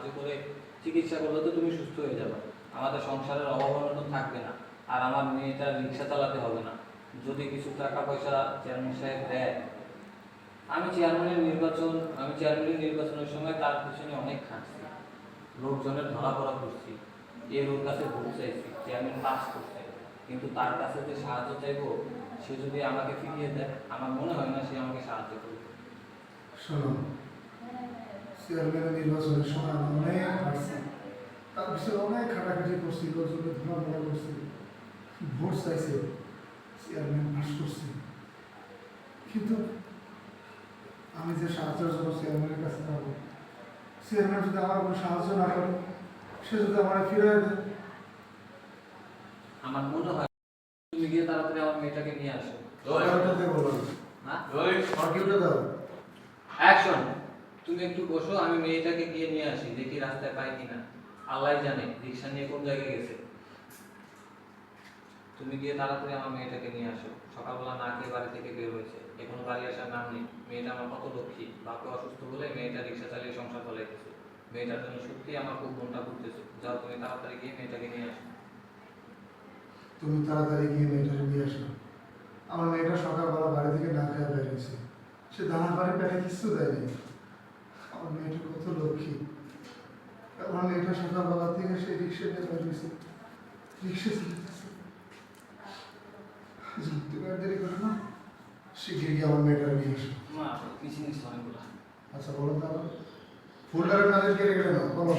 সাহায্য করে চিকিৎসা করলে তো তুমি সুস্থ হয়ে যাবে। আমাদের সংসারের অভাব অনটন থাকবে না। আর আমার মেয়েটার রিক্সা চালাতে হবে না। যদি কিছু টাকা পয়সা চেয়ারম্যান সাহেব দেয়, আমি চেয়ারম্যানের নির্বাচন, আমি চেয়ারম্যানের নির্বাচনের সময় তার পিছনে অনেক খাটছি। লোকজনের ধরা পড়া করছি। এর ওর কাছে ভোট চাইছি চেয়ারম্যান পাস করছে। কিন্তু তার কাছে যে সাহায্য চাইব, সে যদি আমাকে ফিরিয়ে দেয়, আমার মনে হয় না সে আমাকে সাহায্য করবে। শোনো চেয়ারম্যানের নির্বাচনের সময় আমি অনেক হাঁটছি তার পিছনে অনেক খাটাখাটি করছি লোকজনের ধরাধরা করছি। ভোট চাইছে চেয়ারম্যান পাস করছি। কিন্তু আমি যে সাহায্যের জন্য চেয়ারম্যানের কাছে যাব চেয়ারম্যান যদি আমার কোনো সাহায্য না করে সে যদি আমার ফিরে দেয়। আমার মনে হয় তুমি গিয়ে তাড়াতাড়ি আমার মেয়েটাকে নিয়ে আসো। কম্পিউটার দাও? অ্যাকশন তুমি একটু বসো, আমি মেয়েটাকে গিয়ে নিয়ে আসি, দেখি রাস্তায় পাই কিনা। আল্লাহ জানে, রিক্সা নিয়ে কোন জায়গায় গেছে। তুমি গিয়ে তাড়াতাড়ি আমার মেয়েটাকে নিয়ে আসো। সকালবেলা না খেয়ে বাড়ি থেকে বের হয়েছে। এখনও বাড়ি আসার নাম নেই। মেয়েটা আমার কত লক্ষ্মী বাপকে অসুস্থ বলে মেয়েটা রিক্সা চালিয়ে সংসার চালাইতেছে মেয়েটার জন্য সত্যি আমার খুব মনটা ঘুরতেছে। যাও, তুমি তাড়াতাড়ি গিয়ে মেয়েটাকে নিয়ে আসো। তুমি তাড়াতাড়ি গিয়ে মেয়েটাকে নিয়ে আসো। আমার মেয়েটা সকালবেলা বাড়ি থেকে না খেয়ে বেরিয়েছে। সে দানা বাড়ি পেটে কিছু দেয়নি। আমার মেয়েটা কত লক্ষ্মী। আমার মেয়েটা সকালবেলা থেকে সে রিক্সা নিয়ে বেরিয়েছে রিক্সা চালাতেছে তুমি আর দেরি করো না। শিখে গিয়ে আমার মেয়েটা নিয়ে আসো। আচ্ছা বলো তো আবার ফুলটারে নাদের কে রেখে নাও বলো।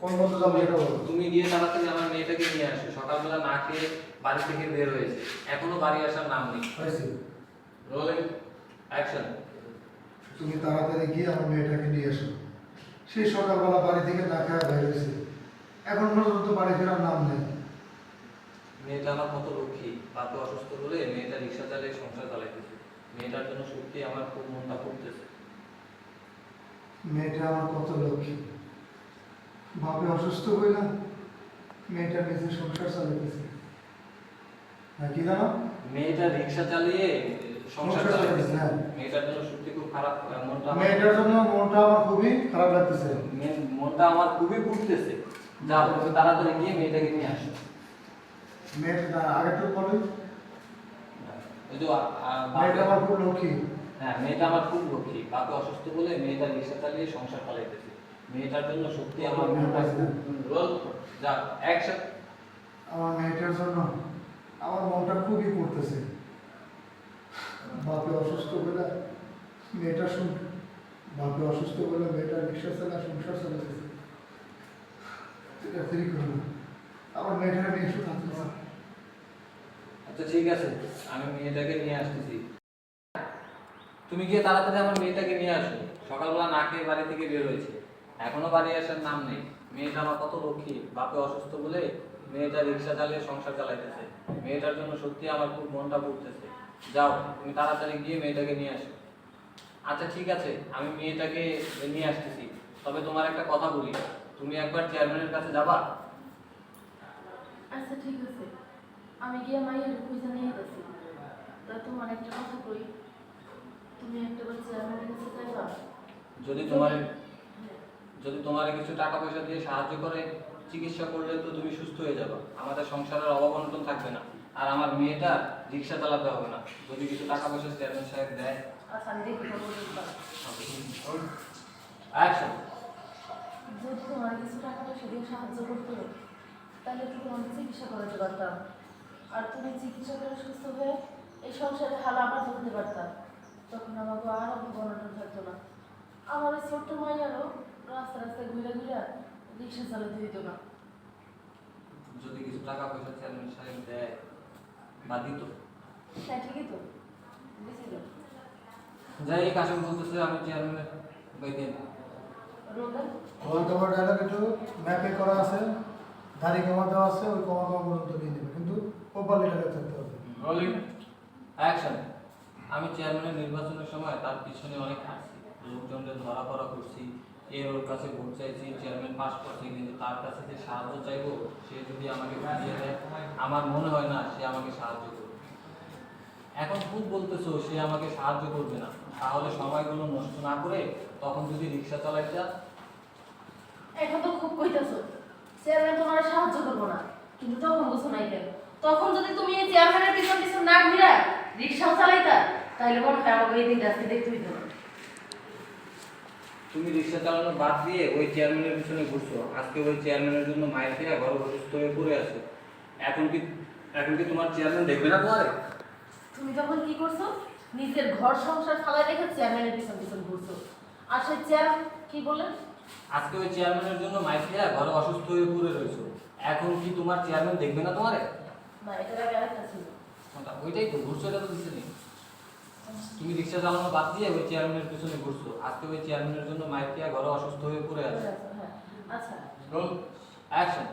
কোন বন্ধু যাব এটা বলো। তুমি গিয়ে তাড়াতাড়ি আমার মেয়েটাকে নিয়ে আসো। সকালবেলা না খেয়ে বাড়ি থেকে বের হয়েছে। এখনও বাড়ি আসার নাম নেই। হয়েছে। রোলিং অ্যাকশন তুমি তাড়াতাড়ি গিয়ে আমার মেয়েটাকে নিয়ে এসো। সেই সকালবেলা বাড়ি থেকে না খাওয়া বেরিয়েছে এখন পর্যন্ত বাড়ি ফেরার নাম নেই। মেয়েটা আমার কত লক্ষ্মী। বাপে অসুস্থ বলে মেয়েটা রিক্সা চালিয়ে সংসার চালাইতেছে। মেয়েটার জন্য সত্যি আমার খুব মনটা পড়তেছে মেয়েটা আমার কত লক্ষ্মী। বাপে অসুস্থ হইলাম মেয়েটা নিজে সংসার চালাইতেছে। হ্যাঁ কি জানো? মেয়েটা রিক্সা চালিয়ে সংসার হ্যাঁ। মেয়েটার জন্য সত্যি খুব খারাপ মনটা মেয়েটার জন্য মনটা আমার খুবই খারাপ লাগতেছে। মনটা আমার খুবই পড়তেছে যাও তুমি তাড়াতাড়ি গিয়ে মেয়েটাকে নিয়ে আসো। মেয়েটা আগে তো বলি ওই যে মেয়েটা আমার খুব লক্ষ্মী। হ্যাঁ মেয়েটা আমার খুব লক্ষ্মী। বাপে অসুস্থ বলে মেয়েটা রিক্সা চালিয়ে সংসার চালাইতেছে মেয়েটার জন্য সত্যি আমার মনটা রোল যা অ্যাকশন আমার মেয়েটার জন্য আমার মনটা খুবই পড়তেছে বাপে অসুস্থ বলে মেয়েটা শুন, বাপে অসুস্থ বলে মেয়েটা রিক্সা চালা সংসার চালাতেছে মেয়েটাকে নিয়ে এসো আচ্ছা ঠিক আছে। আমি মেয়েটাকে নিয়ে আসতেছি। তুমি গিয়ে তাড়াতাড়ি আমার মেয়েটাকে নিয়ে আসো। সকালবেলা না খেয়ে বাড়ি থেকে বের হয়েছে। এখনও বাড়ি আসার নাম নেই। মেয়েটা আমার কত লক্ষ্মী, বাপে অসুস্থ বলে মেয়েটা রিক্সা চালিয়ে সংসার চালাইতেছে। মেয়েটার জন্য সত্যি আমার খুব মনটা পড়তেছে। যাও তুমি তাড়াতাড়ি গিয়ে মেয়েটাকে নিয়ে আসো। আচ্ছা ঠিক আছে আমি মেয়েটাকে নিয়ে আসতেছি। তবে তোমার একটা কথা বলি তুমি একবার চেয়ারম্যানের কাছে যাবা? আচ্ছা ঠিক আছে। আমি গিয়ে মাইয়ের খুঁজে নিয়ে গেছি তা তোমার একটা কথা কই তুমি একটা বার চেয়ারম্যানের কাছে যাইবা? যদি তোমার যদি তোমার কিছু টাকা পয়সা দিয়ে সাহায্য করে চিকিৎসা করলে তো তুমি সুস্থ হয়ে যাবে। আমাদের সংসারের অভাব অনটন থাকবে না। আর আমার মেয়েটা রিক্সা চালাতে হবে না। যদি কিছু টাকা পয়সা চেয়ারম্যান সাহেব দেয়। আচ্ছা যদি তোমার কিছু টাকা পয়সা দিয়ে সাহায্য করতো তাহলে তো তোমাকে চিকিৎসা করাতে পারতাম। আর তুমি চিকিৎসা করে সুস্থ হয়ে এই সংসারে হাল আবার ধরতে পারতাম। তখন আমাকে আর অভাব অনটন থাকতো না। আমার ছোট্ট মাইয়ারও রাস্তা রাস্তায় ঘুরে ঘুরে রিক্সা চালাতে দিত না। যদি কিছু টাকা পয়সা চেয়ারম্যান সাহেব দেয় বা দিত। হ্যাঁ ঠিকই তো। যাই এই বলতেছে আমি চেয়ারম্যানের ডায়লগ একটু ম্যাপে করা আছে দাড়ি কমা দেওয়া আছে ওই কমা কমা পর্যন্ত নিয়ে নেবে কিন্তু প্রপারলি ডায়লগ থাকতে হবে। রোলিং অ্যাকশন আমি চেয়ারম্যানের নির্বাচনের সময় তার পিছনে অনেক খাটছি লোকজনদের ধরা পড়া করছি এর ওর কাছে ভোট চাইছি চেয়ারম্যান পাস করছে, কিন্তু তার কাছে যে সাহায্য চাইব, সে যদি আমাকে বুঝিয়ে দেয় আমার মনে হয় না সে আমাকে সাহায্য করবে। এখন খুব বলতেছো, সে আমাকে সাহায্য করবে না। তাহলে সময়গুলো নষ্ট না করে তখন যদি রিক্সা চালাইতা এখন তো খুব কইতাছো চেয়ারম্যান তোমার সাহায্য করব না। কিন্তু তখন বুঝো নাই কেন? তখন যদি তুমি এই চেয়ারম্যানের পিছন পিছন না ঘুরা রিক্সাও চালাইতা তাহলে মনে হয় আমাকে এই দিনটা আজকে দেখতে হইতো তুমি রিক্সা চালানো বাদ দিয়ে ওই চেয়ারম্যানের পিছনে ঘুরছো। আজকে ওই চেয়ারম্যানের জন্য মায়ের খেয়ে ঘর অসুস্থ হয়ে পড়ে আছো। এখন কি এখন কি তোমার চেয়ারম্যান দেখবে না তোমারে? তুমি তখন কি করছ? নিজের ঘর সংসার ফালাই রেখে চেয়ারম্যানের পিছন পিছন ঘুরছো। আর সেই চেয়ার কি বললেন? আজকে ওই চেয়ারম্যানের জন্য মায়ের খেয়ে ঘরে অসুস্থ হয়ে পড়ে রয়েছো। এখন কি তোমার চেয়ারম্যান দেখবে না তোমারে? না এটা আগে আরেকটা ছিল। ওইটাই তো ঘুরছো এটা তো নেই। তুমি রিক্সা চালানো বাদ দিয়ে ওই চেয়ারম্যানের পিছনে ঘুরছো। আজকে ওই চেয়ারম্যানের জন্য মায়ের খেয়ে ঘরে অসুস্থ হয়ে পড়ে আছে। হ্যাঁ আচ্ছা। রোল অ্যাকশন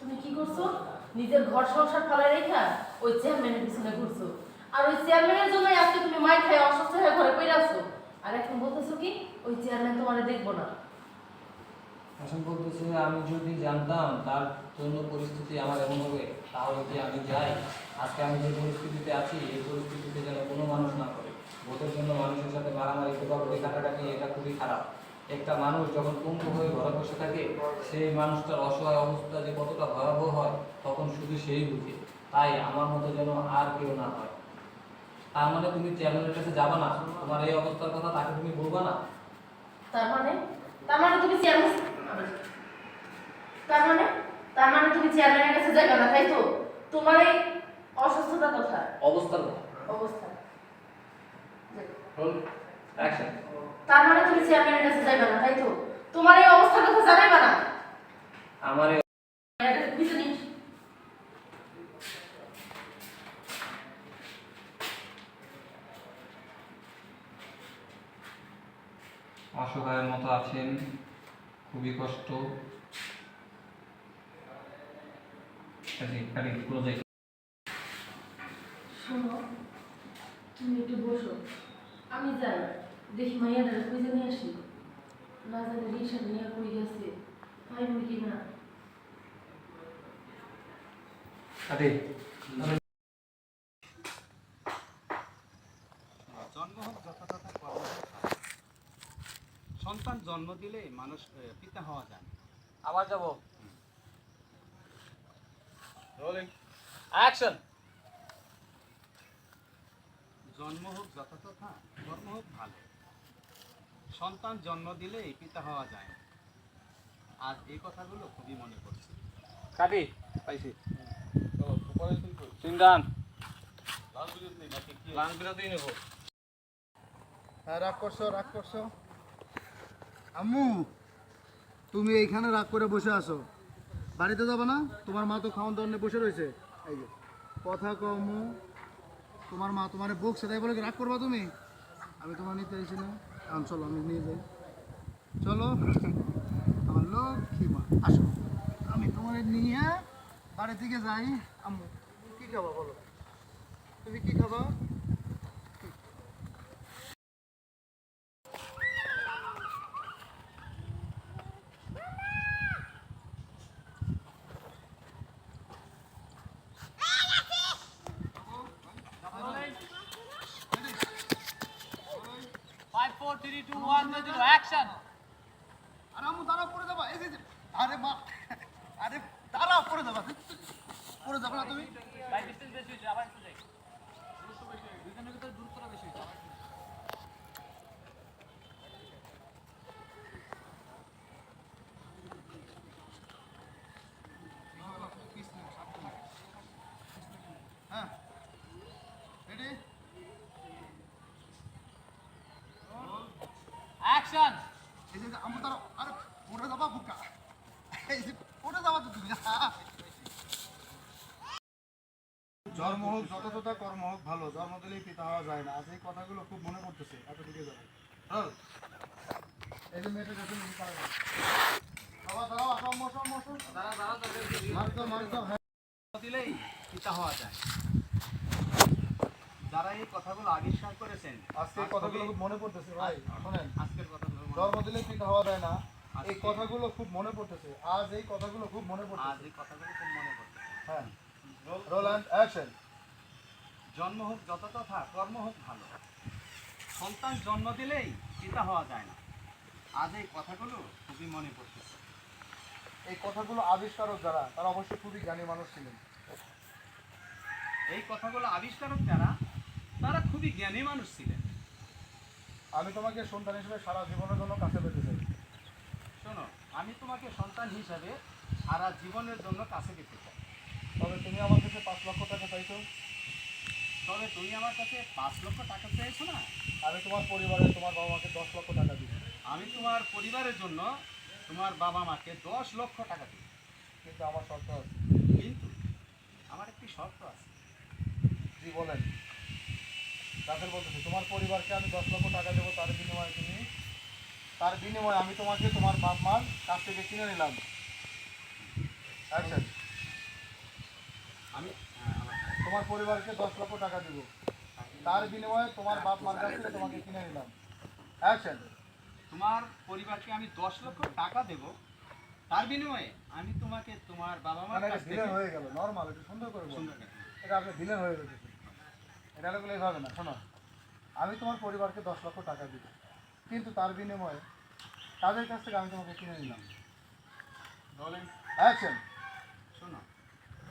তুমি কি করছ? নিজের ঘর সংসার ফালাই রেখা ওই চেয়ারম্যানের পিছনে ঘুরছো। আর ওই চেয়ারম্যানের জন্য আজকে তুমি মাই খাই অসুস্থ হয়ে ঘরে পড়ে আছো। আর এখন বলতেছো কি ওই চেয়ারম্যান তোমার দেখব না। এখন বলতেছে আমি যদি জানতাম তার জন্য পরিস্থিতি আমার এমন হবে তাহলে কি আমি যাই? আজকে আমি যে পরিস্থিতিতে আছি, এই পরিস্থিতিতে যেন কোনো মানুষ না করে ভোটের জন্য মানুষের সাথে মারামারি কোপাকুপি কাটাকাটি, এটা খুবই খারাপ। একটা মানুষ যখন পঙ্গু হয়ে ঘরে বসে থাকে, সেই মানুষটার অসহায় অবস্থা যে কতটা ভয়াবহ হয়, তখন শুধু সেই বুঝে। তাই আমার মতো যেন আর কেউ না হয়। তার মানে তুমি চেয়ারম্যানের কাছে যাবা না? তোমার এই অবস্থার কথা তাকে তুমি বলবা না? তার মানে? তার মানে তুমি চেয়ারম্যান তার মানে? তার মানে তুমি চেয়ারম্যানের কাছে যাবে না, তাই তো? তোমার এই অসুস্থতা কোথায়? অবস্থার কথা। অবস্থা। রোল অ্যাকশন তার মানে তুমি চেয়ারম্যানের কাছে যাবে না তাই তো? তোমার এই অবস্থার কথা জানাইবা না? আমার এই অসহায়ের মতো আছেন খুবই কষ্ট। খালি ক্লোজ শোনো তুমি একটু বসো। আমি যাই। দেখি মাইয়াটা খুঁজে নিয়ে আসি। না জানি রিক্সা নিয়ে কই গেছে পাইব কি না আরে। জন্ম হোক যথাযথ। সন্তান জন্ম দিলে মানুষ পিতা হওয়া যায়। আবার যাব। অ্যাকশন জন্ম হোক যথাযথ কর্ম হোক ভালো। সন্তান জন্ম দিলেই পিতা হওয়া যায় না। আজ এই কথাগুলো খুবই মনে পড়ছে। কাটি পাইছি। নেব। হ্যাঁ রাগ করছ রাগ করছ। আম্মু তুমি এইখানে রাগ করে বসে আছো। বাড়িতে যাবে না? তোমার মা তো খাওয়ান দাওয়ান নিয়ে বসে রয়েছে। এই যে কথা কমু তোমার মা তোমার বুক সেটাই বলে রাগ করবা তুমি? আমি তোমার নিতে এসেছি না। এখন চলো, আমি নিয়ে যাই। চলো, আমার লক্ষ্মী মা, আসো। আমি তোমার নিয়ে বাড়ি থেকে যাই। আম্মু কি খাবা বলো? তুমি কি খাবা? আরে আম্মু দাঁড়াও পড়ে যাবা। এই যে যে- আরে মা আরে দাঁড়াও পড়ে যাবা। পড়ে যাবে না তুমি রেডি অ্যাকশন এই যে যে আম্মু দাঁড়াও আরে পড়ে যাবা বুকা এই যে পড়ে যাবা তো তুমি জন্ম হোক যথাযথ কর্ম হোক ভালো জন্ম দিলেই পিতা হওয়া যায় না। আজ এই কথাগুলো খুব মনে পড়তেছে। এত দিকে যাবে এই যে মেয়েটা বাবা দাঁড়াও দাঁড়া দাঁড়া মারতো মারতো দিলেই পিতা হওয়া যায়। যারা এই কথাগুলো আবিষ্কার করেছেন আজকে এই কথাগুলো খুব মনে পড়তেছে ভাই। শোনেন। আজকের কথাগুলো জন্ম দিলেই পিতা হওয়া যায় না এই কথাগুলো খুব মনে পড়তেছে। আজ এই কথাগুলো খুব মনে আজ পড়তেছে। এই কথাগুলো খুব মনে হ্যাঁ। Roll and action. জন্ম হোক যথাযথা কর্ম হোক ভালো। সন্তান জন্ম দিলেই পিতা হওয়া যায় না। আজ এই কথাগুলো খুবই মনে পড়তেছে এই কথাগুলো আবিষ্কারক যারা তারা অবশ্যই খুবই জ্ঞানী মানুষ ছিলেন। এই কথাগুলো আবিষ্কারক যারা তারা খুবই জ্ঞানী মানুষ ছিলেন। আমি তোমাকে সন্তান হিসেবে সারা জীবনের জন্য কাছে পেতে চাই। শোনো আমি তোমাকে সন্তান হিসাবে সারা জীবনের জন্য কাছে পেতে চাই। তবে তুমি আমার কাছে পাঁচ লক্ষ টাকা চাইছো। তবে তুমি আমার কাছে পাঁচ লক্ষ টাকা চেয়েছো না? আমি তোমার পরিবারে তোমার বাবা মাকে দশ লক্ষ টাকা দিই আমি তোমার পরিবারের জন্য তোমার বাবা মাকে দশ লক্ষ টাকা দিই কিন্তু আমার শর্ত আছে। কিন্তু আমার একটি শর্ত আছে। জি বলেন। রাসেল বলতেছি তোমার পরিবারকে আমি দশ লক্ষ টাকা দেবো তার বিনিময়ে তুমি তার বিনিময়ে আমি তোমাকে তোমার বাপ মার কাছ থেকে কিনে নিলাম। আচ্ছা। আমি তোমার পরিবারকে দশ লক্ষ টাকা দিব। তার বিনিময়ে তোমার বাপ মার কাছ থেকে তোমাকে কিনে নিলাম। অ্যাকশন তোমার পরিবারকে আমি দশ লক্ষ টাকা দেব। তার বিনিময়ে আমি তোমাকে তোমার বাবা মার মানে কাছ থেকে ভিলেন হয়ে গেল নর্মাল একটু সুন্দর করে। সুন্দর এটা আপনি ভিলেন হয়ে গেছে। এটা হলো এইভাবে না শোনো। আমি তোমার পরিবারকে দশ লক্ষ টাকা দিব। কিন্তু তার বিনিময়ে তাদের কাছ থেকে আমি তোমাকে কিনে নিলাম। বলেন। অ্যাকশন শোনো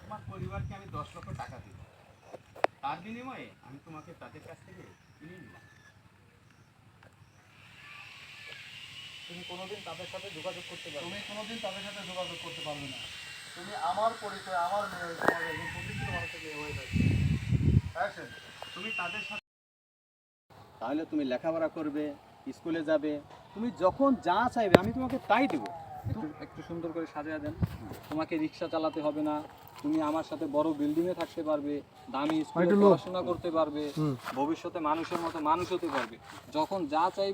তোমার পরিবারকে আমি দশ লক্ষ টাকা দিব। তার বিনিময়ে আমি তোমাকে তাদের কাছ থেকে কিনে নিলাম। তুমি কোনোদিন তাদের সাথে যোগাযোগ করতে পারবে তুমি কোনোদিন তাদের সাথে যোগাযোগ করতে পারবে না। তুমি আমার পরিচয় আমার মেয়ে হয়ে তোমার একজন প্রতিষ্ঠিত মানুষের মেয়ে হয়ে থাকবে অ্যাকশন তুমি তাদের সাথে তাহলে তুমি লেখাপড়া করবে স্কুলে যাবে তুমি যখন যা চাইবে আমি তোমাকে তাই দেবো। একটু একটু সুন্দর করে সাজিয়ে দেন। তোমাকে রিক্সা চালাতে হবে না তুমি আমার সাথে বড় বিল্ডিং এ থাকতে পারবে দামি স্কুলে পড়াশোনা করতে পারবে ভবিষ্যতে মানুষের মতো মানুষ হতে পারবে। যখন যা চাই